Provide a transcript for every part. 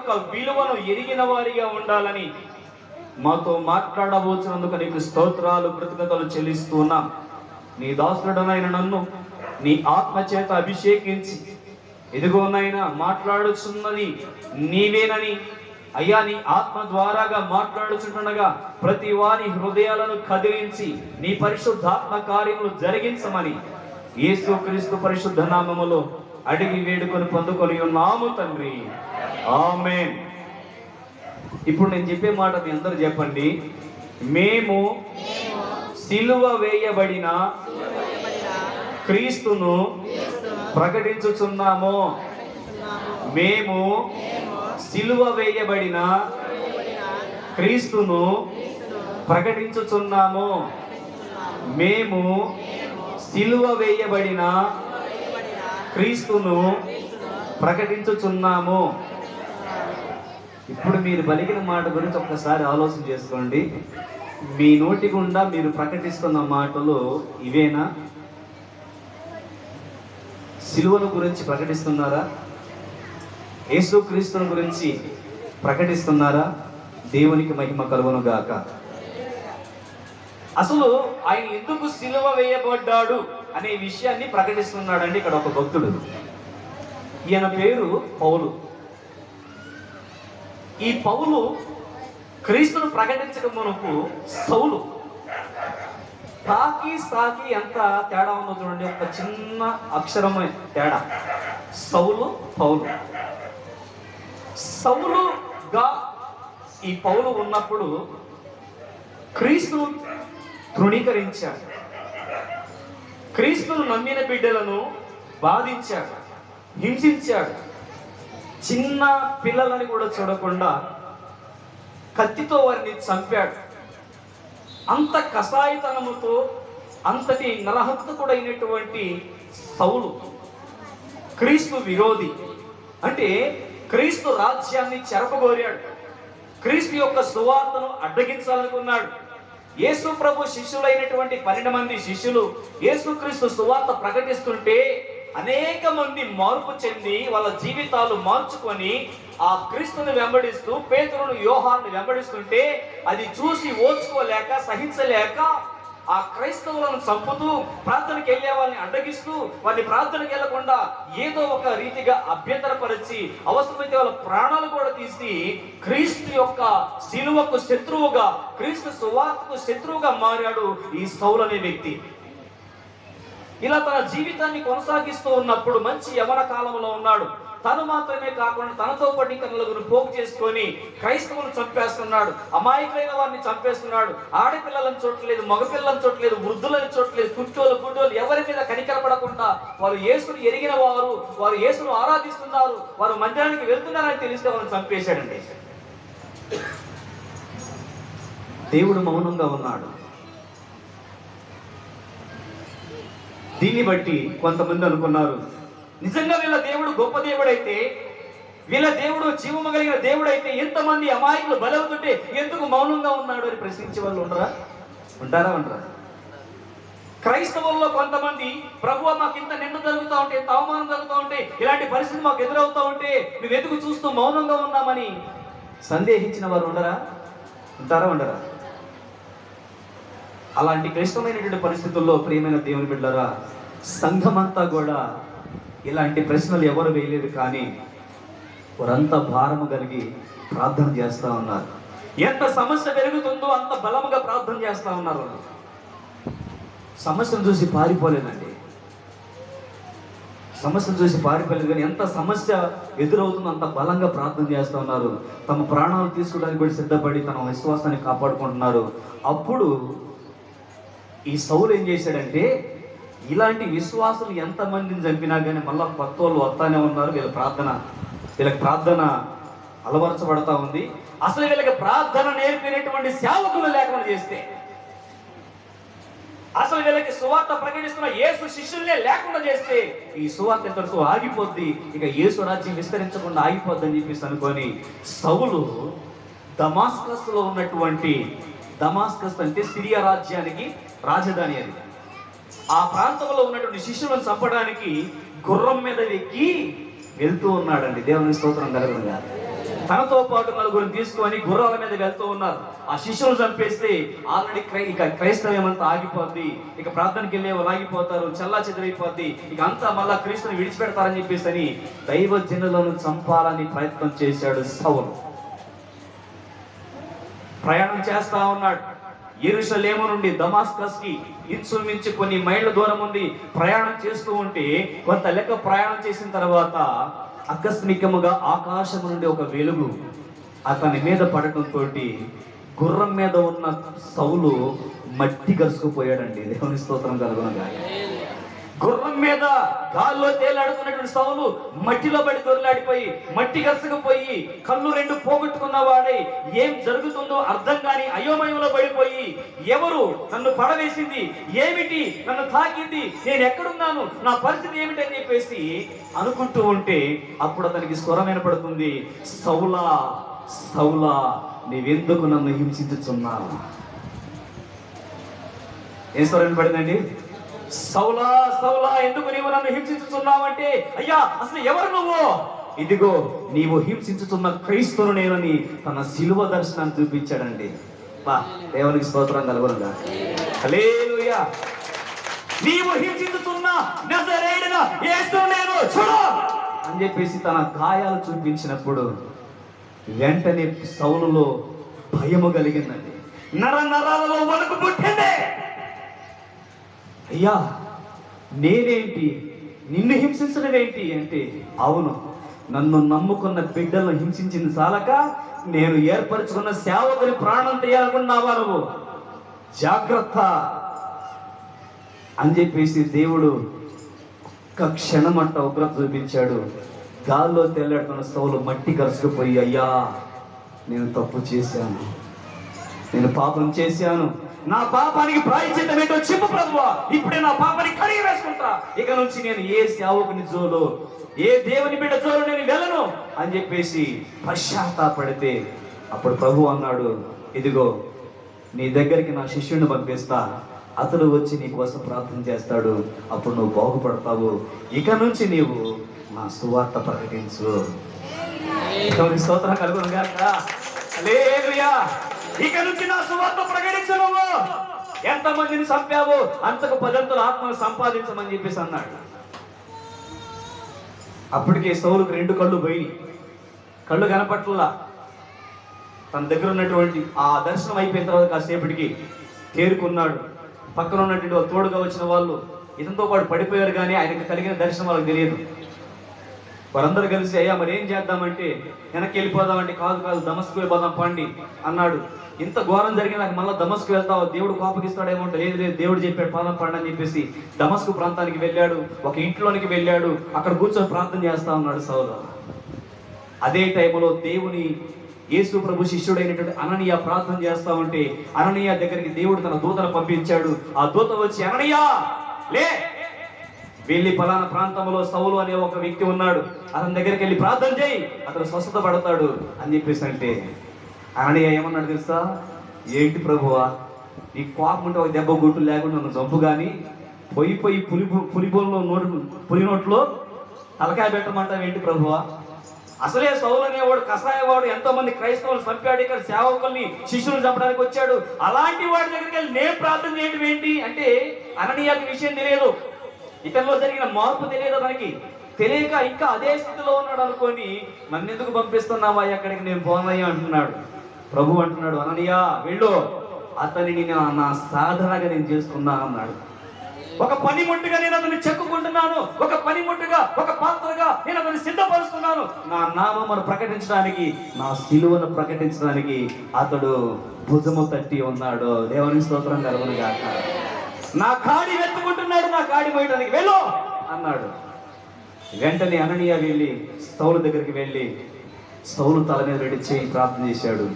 యొక్క విలువను ఎరిగిన వారిగా ఉండాలని మాతో మాట్లాడబోచినందుకు నీకు స్తోత్రాలు కృతజ్ఞతలు చెల్లిస్తున్నాం నీ దాసుడనైన నన్ను నీ ఆత్మ చేత అభిషేకించి ఎదుగోనైనా మాట్లాడుచున్నది నీవేనని అయ్యా నీ ఆత్మ ద్వారాగా మాట్లాడుచుండగా ప్రతి వారి హృదయాలను కదిలించి నీ పరిశుద్ధాత్మ కార్యములు జరిగించమని. యేసు క్రీస్తు పరిశుద్ధ నామములో అడిగి వేడుకొని పొందుకొని ఉన్నాము తండ్రి. ఆమె ఇప్పుడు నేను చెప్పే మాట మీ అందరూ చెప్పండి. మేము సిలువ వేయబడిన క్రీస్తును ప్రకటించుచున్నాము. మేము సిలువ వేయబడిన క్రీస్తును ప్రకటించుచున్నాము. మేము సిలువ వేయబడిన క్రీస్తును ప్రకటించుచున్నాము. ఇప్పుడు మీరు పలికిన మాట గురించి ఒక్కసారి ఆలోచన చేసుకోండి. మీ నోటి గుండా మీరు ప్రకటిస్తున్న మాటలు ఇవేనా? సిలువను గురించి ప్రకటిస్తున్నారా? యేసుక్రీస్తుని గురించి ప్రకటిస్తున్నారా? దేవునికి మహిమ కలువను గాక అసలు ఆయన ఎందుకు సిలువ వేయబడ్డాడు అనే విషయాన్ని ప్రకటిస్తున్నాడండి ఇక్కడ ఒక భక్తుడు. ఈయన పేరు పౌలు. ఈ పౌలు క్రీస్తును ప్రకటించడం మనకు సౌలు తాకి సాకి ఎంత తేడా ఉందో చూడండి ఒక చిన్న అక్షరమే తేడా. సౌలు పౌలు. సౌలుగా ఈ పౌలు ఉన్నప్పుడు క్రీస్తును తృణీకరించారు. క్రీస్తును నమ్మిన బిడ్డలను బాధించాడు హింసించాడు చిన్న పిల్లలని కూడా చూడకుండా కత్తితో వారిని చంపాడు. అంత కసాయితనముతో అంతటి నరహంతకుడైనటువంటి సౌలు క్రీస్తు విరోధి. అంటే క్రీస్తు రాజ్యాన్ని చెరపగోరాడు. క్రీస్తు యొక్క సువార్తను అడ్డగించాలనుకున్నాడు. యేసు ప్రభు శిష్యులైనటువంటి పన్నెండు మంది శిష్యులు యేసుక్రీస్తు సువార్త ప్రకటిస్తుంటే అనేక మంది మార్పు చెంది వాళ్ళ జీవితాలు మార్చుకొని ఆ క్రీస్తుని వెంబడిస్తూ పేతురును వ్యూహాన్ని వెంబడిస్తుంటే అది చూసి ఓర్చుకోలేక సహించలేక ఆ క్రైస్తవులను చంపుతూ ప్రార్థనకి వెళ్ళే వాళ్ళని అడ్డగిస్తూ వారిని ప్రార్థనకి వెళ్ళకుండా ఏదో ఒక రీతిగా అభ్యంతరపరిచి అవసరమైతే వాళ్ళ ప్రాణాలు కూడా తీసి క్రీస్తు యొక్క శిలువకు శత్రువుగా క్రీస్తు సువార్తకు శత్రువుగా మారాడు ఈ సౌలు అనే వ్యక్తి. ఇలా తన జీవితాన్ని కొనసాగిస్తూ ఉన్నప్పుడు మంచి యవన కాలంలో ఉన్నాడు. తను మాత్రమే కాకుండా తనతో పాటు ఇంకా నలుగురు పోగు చేసుకొని క్రైస్తవులను చంపేస్తున్నాడు. అమాయకులైన వారిని చంపేస్తున్నాడు. ఆడపిల్లలను చూడలేదు మగపిల్లలను చూడలేదు వృద్ధులను చూడలేదు కుట్టోలు గుడ్డోలు ఎవరి మీద కనికరపడకుండా వారు యేసును ఎరిగిన వారు వారు యేసును ఆరాధిస్తున్నారు వారు మందిరానికి వెళ్తున్నారని తెలిస్తే వాళ్ళని చంపేశాడండి. దేవుడు మౌనంగా ఉన్నాడు. దీన్ని బట్టి కొంతమంది అనుకున్నారు నిజంగా వీళ్ళ దేవుడు గొప్ప దేవుడైతే వీళ్ళ దేవుడు జీవము కలిగిన దేవుడైతే ఎంతమంది అమాయకులు బలవుతుంటే ఎందుకు మౌనంగా ఉన్నాడు అని ప్రశ్నించే వాళ్ళు ఉండరా? ఉంటారా ఉండరా? క్రైస్తవుల్లో కొంతమంది ప్రభు మాకు ఇంత నింద జరుగుతూ ఉంటే ఇంత అవమానం జరుగుతూ ఉంటే ఇలాంటి పరిస్థితి మాకు ఎదురవుతూ ఉంటే నువ్వు ఎందుకు చూస్తూ మౌనంగా ఉన్నామని సందేహించిన వారు ఉండరా? ఉంటారా ఉండరా? అలాంటి క్లిష్టమైనటువంటి పరిస్థితుల్లో ప్రియమైన దేవుని బిడ్డరా సంఘమంతా కూడా ఇలాంటి ప్రశ్నలు ఎవరు వేయలేరు కానీ వారంతా భారము కలిగి ప్రార్థన చేస్తూ ఉన్నారు. ఎంత సమస్య పెరుగుతుందో అంత బలముగా ప్రార్థన చేస్తూ ఉన్నారు సమస్యను చూసి పారిపోలేదండి. సమస్యను చూసి పారిపోలేదు కానీ ఎంత సమస్య ఎదురవుతుందో అంత బలంగా ప్రార్థన చేస్తూ ఉన్నారు. తమ ప్రాణాలు తీసుకోవడానికి కూడా సిద్ధపడి తన విశ్వాసాన్ని కాపాడుకుంటున్నారు. అప్పుడు ఈ సౌలు ఏం చేశాడంటే ఇలాంటి విశ్వాసులు ఎంతమందిని చంపినా కానీ మళ్ళీ కొత్త వాళ్ళు వస్తానే ఉన్నారు. వీళ్ళ ప్రార్థన వీళ్ళకి ప్రార్థన అలవరచబడతా ఉంది. అసలు వీళ్ళకి ప్రార్థన నేర్పినటువంటి సేవకులు లేకుండా చేస్తే అసలు వీళ్ళకి సువార్త ప్రకటిస్తున్న యేసు శిష్యులే లేకుండా చేస్తే ఈ సువార్త ఇంతటితో ఆగిపోద్ది. ఇక యేసు రాజ్యం విస్తరించకుండా ఆగిపోద్ది అని చెప్పేసి అనుకొని సౌలు దమాస్కస్లో ఉన్నటువంటి దమాస్కస్ అంటే సిరియా రాజ్యానికి రాజధాని అది. ఆ ప్రాంతంలో ఉన్నటువంటి శిష్యులను చంపడానికి గుర్రం మీద ఎక్కి వెళ్తూ ఉన్నాడండి. దేవుని స్తోత్రం కలుగునుగా తనతో పాటు నలుగురిని తీసుకొని గుర్రాల మీద వెళ్తూ ఉన్నారు. ఆ శిష్యులు చంపేస్తే ఆల్రెడీ క్రై ఇక క్రైస్తవ్యం అంతా ఆగిపోద్ది. ఇక ప్రార్థనకి వెళ్ళే వాళ్ళు ఆగిపోతారు. చల్లా చెదిరైపోద్ది. ఇక అంతా మళ్ళా క్రీస్తుని విడిచిపెడతారని చెప్పేసి అని దైవ జనులను చంపాలని ప్రయత్నం చేశాడు సౌలు. ప్రయాణం చేస్తా ఉన్నాడు. ఎరుసలేము నుండి దమాస్కస్కి ఇంచుమించు కొన్ని మైళ్ళ దూరం ఉంది ప్రయాణం చేస్తూ ఉంటే కొంత లెక్క ప్రయాణం చేసిన తర్వాత ఆకస్మికముగా ఆకాశం నుండి ఒక వెలుగు అతని మీద పడటంతో గుర్రం మీద ఉన్న సౌలు మట్టి కరుసుకుపోయాడండి. దేవుని స్తోత్రం కలుగునగా గుర్రం మీద గాల్లో తేలాడుతున్నటువంటి సౌలు మట్టిలో పడి దొరలాడిపోయి మట్టి కసకపోయి కళ్ళు రెండు పోగొట్టుకున్న వాడై ఏం జరుగుతుందో అర్థం కాని అయోమయంలో పడిపోయి ఎవరు నన్ను పడవేసింది? ఏమిటి? నన్ను తాకింది? నేను ఎక్కడున్నాను? నా పరిస్థితి ఏమిటి అని చెప్పేసి అనుకుంటూ ఉంటే అప్పుడు అతనికి స్వరం వినపడుతుంది. సౌలా సౌలా నీవెందుకు నన్ను హింసించుతున్నావు ఏం స్వరం వినపడిందండి? సౌలా సౌలా ఎందుకు నీవు నన్ను హింసించుతున్నావంటే? అయ్యా అసలు ఎవరు నువ్వు? ఇదిగో నీవు హింసించుతున్న క్రైస్తును నేనని తన శిలువ దర్శనాన్ని చూపించాడండి. బా దేవునికి స్తోత్రం కలుగునుగా. హల్లెలూయా. నీవు హింసించుతున్న నజరేడిన యేసు నేను చూడు. అని చెప్పేసి తన గాయాలు చూపించినప్పుడు వెంటనే సౌలులో భయము కలిగిందండి. నర నరాలలో వణుకు పుట్టింది. అయ్యా నేనేంటి? నిన్ను హింసించడం ఏంటి అంటే అవును నన్ను నమ్ముకున్న బిడ్డలను హింసించింది చాలక నేను ఏర్పరచుకున్న సేవకుని ప్రాణం తీయాలనుకున్నావా నువ్వు జాగ్రత్త అని చెప్పేసి దేవుడు ఒక్క క్షణమంట ఉగ్రత చూపించాడు. గాల్లో తెల్లడుతున్న సౌలు మట్టి కరుసుకుపోయి అయ్యా నేను తప్పు చేశాను. నేను పాపం చేశాను. నా పాపానికి ప్రాయచిత్తం ఏంటో చెప్పు ప్రభువా. ఇప్పుడే నా పాపాన్ని కడిగి వేసుకుంటా. ఇక నుంచి నేను ఏ సేవకుని జోలు ఏ దేవుని బిడ్డ జోలు నేను వెళ్ళను అని చెప్పేసి పశ్చాత్తాపడితే అప్పుడు ప్రభు అన్నాడు ఇదిగో నీ దగ్గరికి నా శిష్యుడిని పంపిస్తా. అతడు వచ్చి నీ కోసం ప్రార్థన చేస్తాడు. అప్పుడు నువ్వు బాగుపడతావు. ఇక నుంచి నీవు నా సువార్త ప్రకటించు. స్తోత్రం కలుగును గాక. హల్లెలూయా. ఇక నుంచి నా సువార్త ప్రకటించు ఎంత మందిని చంపావు అంతకు పదంతులు ఆత్మను సంపాదించమని చెప్పేసి అన్నాడు. అప్పటికే సౌలుకు రెండు కళ్ళు పోయి కళ్ళు కనపట్లా. తన దగ్గర ఉన్నటువంటి ఆ దర్శనం అయిపోయిన తర్వాత కాసేపటికి తేరుకున్నాడు. పక్కన ఉన్నటువంటి తోడుగా వచ్చిన వాళ్ళు ఇతనితో పాటు పడిపోయారు కానీ ఆయనకు కలిగిన దర్శనం వాళ్ళకి తెలియదు. వారందరూ కలిసి అయ్యా మరి ఏం చేద్దామంటే? వెనక్కి వెళ్ళిపోదామంటే కాదు కాదు దమస్కు వెళ్ళిపోదాం పండి అన్నాడు. ఇంత ఘోరం జరిగిన నాకు మళ్ళీ దమస్కు వెళ్తావు? దేవుడు కోపగిస్తాడేమో లేదు లేదు దేవుడు చెప్పాడు పాదం పండి అని చెప్పేసి దమస్కు ప్రాంతానికి వెళ్ళాడు. ఒక ఇంట్లోనికి వెళ్ళాడు. అక్కడ కూర్చొని ప్రార్థన చేస్తా ఉన్నాడు సౌలు. అదే టైంలో దేవుని యేసు ప్రభు శిష్యుడైనటువంటి అననీయ ప్రార్థన చేస్తా ఉంటే అననీయ దగ్గరికి దేవుడు తన దూతను పంపించాడు. ఆ దూత వచ్చి అననీయ లే వెళ్ళి పలానా ప్రాంతంలో సౌలు అనే ఒక వ్యక్తి ఉన్నాడు. అతని దగ్గరికి వెళ్ళి ప్రార్థన చేయి. అతను స్వస్థత పడతాడు అని చెప్పేసి అంటే అననీయ ఏమన్నాడు తెలుసా? ఏంటి ప్రభువా? నీ కోపం ఉంటే ఒక దెబ్బ గుట్టు లేకుండా నన్ను చంపు కానీ పొయ్యి పొయ్యి పులి పులిబోల్లో నోటు పులి నోట్లో తలకాయ పెట్టమంటావు ఏంటి ప్రభువా? అసలే సౌలు అనేవాడు కషాయవాడు ఎంతో మంది క్రైస్తవులు చంపాడు ఇక్కడ సేవకుల్ని శిష్యులు చంపడానికి వచ్చాడు. అలాంటి వాడి దగ్గరికి వెళ్ళి నేను ప్రార్థన చేయడం ఏంటి? అంటే అననీయాకి విషయం తెలియదు. ఇతనిలో జరిగిన మార్పు తెలియదు మనకి తెలియక ఇంకా అదే స్థితిలో ఉన్నాడు అనుకొని నన్ను ఎందుకు పంపిస్తున్నావా అక్కడికి? నేను పోనయ్యా అంటున్నాడు. ప్రభు అంటున్నాడు అననీయ వెళ్ళు. అతనిని నా- నా సాధనగా నేను చేసుకున్నాను అన్నాడు. ఒక పనిముట్టుగా నేను అతన్ని చెక్కుకుంటున్నాను. ఒక పనిముట్టుగా ఒక పాత్రగా నేను అతన్ని సిద్ధపరుస్తున్నాను. నా నామమును ప్రకటించడానికి నా సిలువను ప్రకటించడానికి అతడు భుజము తట్టి ఉన్నాడు. దేవుని స్తోత్రం కలుగును నా కాడి వెతుకుంటున్నాడు కాడి మోయటానికి వెళ్ళు. అన్నాడు. వెంటనే అననీయ వెళ్ళి స్థౌలు దగ్గరికి వెళ్ళి స్థౌలు తల మీద రెడీ చేయి ప్రార్థన చేశాడు.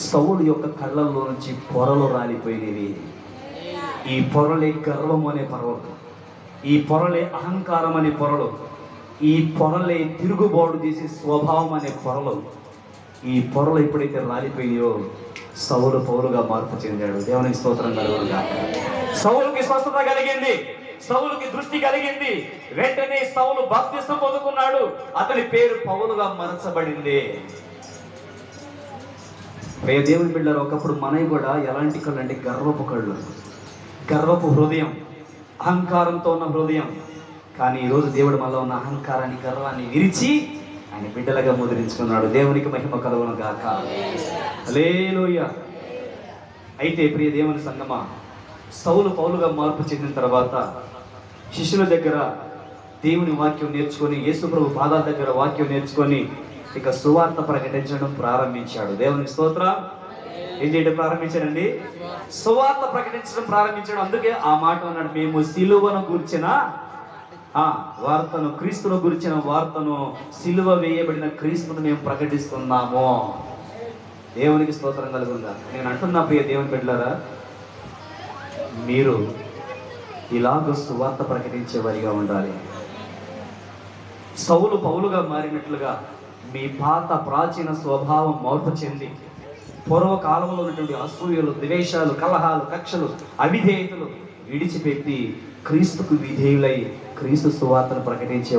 స్థౌలు యొక్క కళ్ళల్లో నుంచి పొరలు రాలిపోయినవి. ఈ పొరలే గర్వం అనే పొరలు. ఈ పొరలే అహంకారం అనే పొరలు. ఈ పొరలే తిరుగుబాటు చేసే స్వభావం అనే పొరలు. ఈ పొరలు ఎప్పుడైతే రాలిపోయాయో సౌలు పౌరుగా మార్పు చెందాడు. దేవునికి స్తోత్రం కలుగునుగా సౌలుకి స్వస్థత కలిగింది. సౌలుకి దృష్టి కలిగింది. వెంటనే సౌలు బాప్తిస్తం పొందుకున్నాడు. అతని పేరు పౌలుగా మరచబడింది. ప్రియ దేవుని బిడ్డలు ఒకప్పుడు మనవి కూడా ఎలాంటి కళ్ళు అంటే గర్వపు కళ్ళు. గర్వపు హృదయం అహంకారంతో ఉన్న హృదయం. కానీ ఈరోజు దేవుడు మనలో ఉన్న అహంకారాన్ని గర్వాన్ని విరిచి ఆయన బిడ్డలుగా ముద్రించుకున్నాడు. దేవునికి మహిమ కలుగును గాక. హల్లెలూయా. అయితే ప్రియ దేవుని సంగమా సౌలు పౌలుగా మార్పు చెందిన తర్వాత శిష్యుల దగ్గర దేవుని వాక్యం నేర్చుకొని యేసుప్రభు పాదాల దగ్గర వాక్యం నేర్చుకొని ఇక సువార్త ప్రకటించడం ప్రారంభించాడు. దేవుని స్తోత్ర. ఏం చేయడం ప్రారంభించాడండి? సువార్త ప్రకటించడం ప్రారంభించాడు. అందుకే ఆ మాట అన్నాడు మేము సిలువను గుర్చిన ఆ వార్తను క్రీస్తును గురించిన వార్తను సిలువ వేయబడిన క్రీస్తును మేము ప్రకటిస్తున్నాము. దేవునికి స్తోత్రం కలుగుందా? నేను అంటున్నా ప్రియ దేవుని బిడ్డలారా మీరు ఇలాగ సువార్త ప్రకటించేవారిగా ఉండాలి. సౌలు పౌలుగా మారినట్లుగా మీ పాత ప్రాచీన స్వభావం మార్పు చెంది పూర్వకాలంలో ఉన్నటువంటి అసూయలు ద్వేషాలు కలహాలు కక్షలు అవిధేయతలు విడిచిపెట్టి క్రీస్తుకు విధేయులై క్రీస్తు సువార్తను ప్రకటించే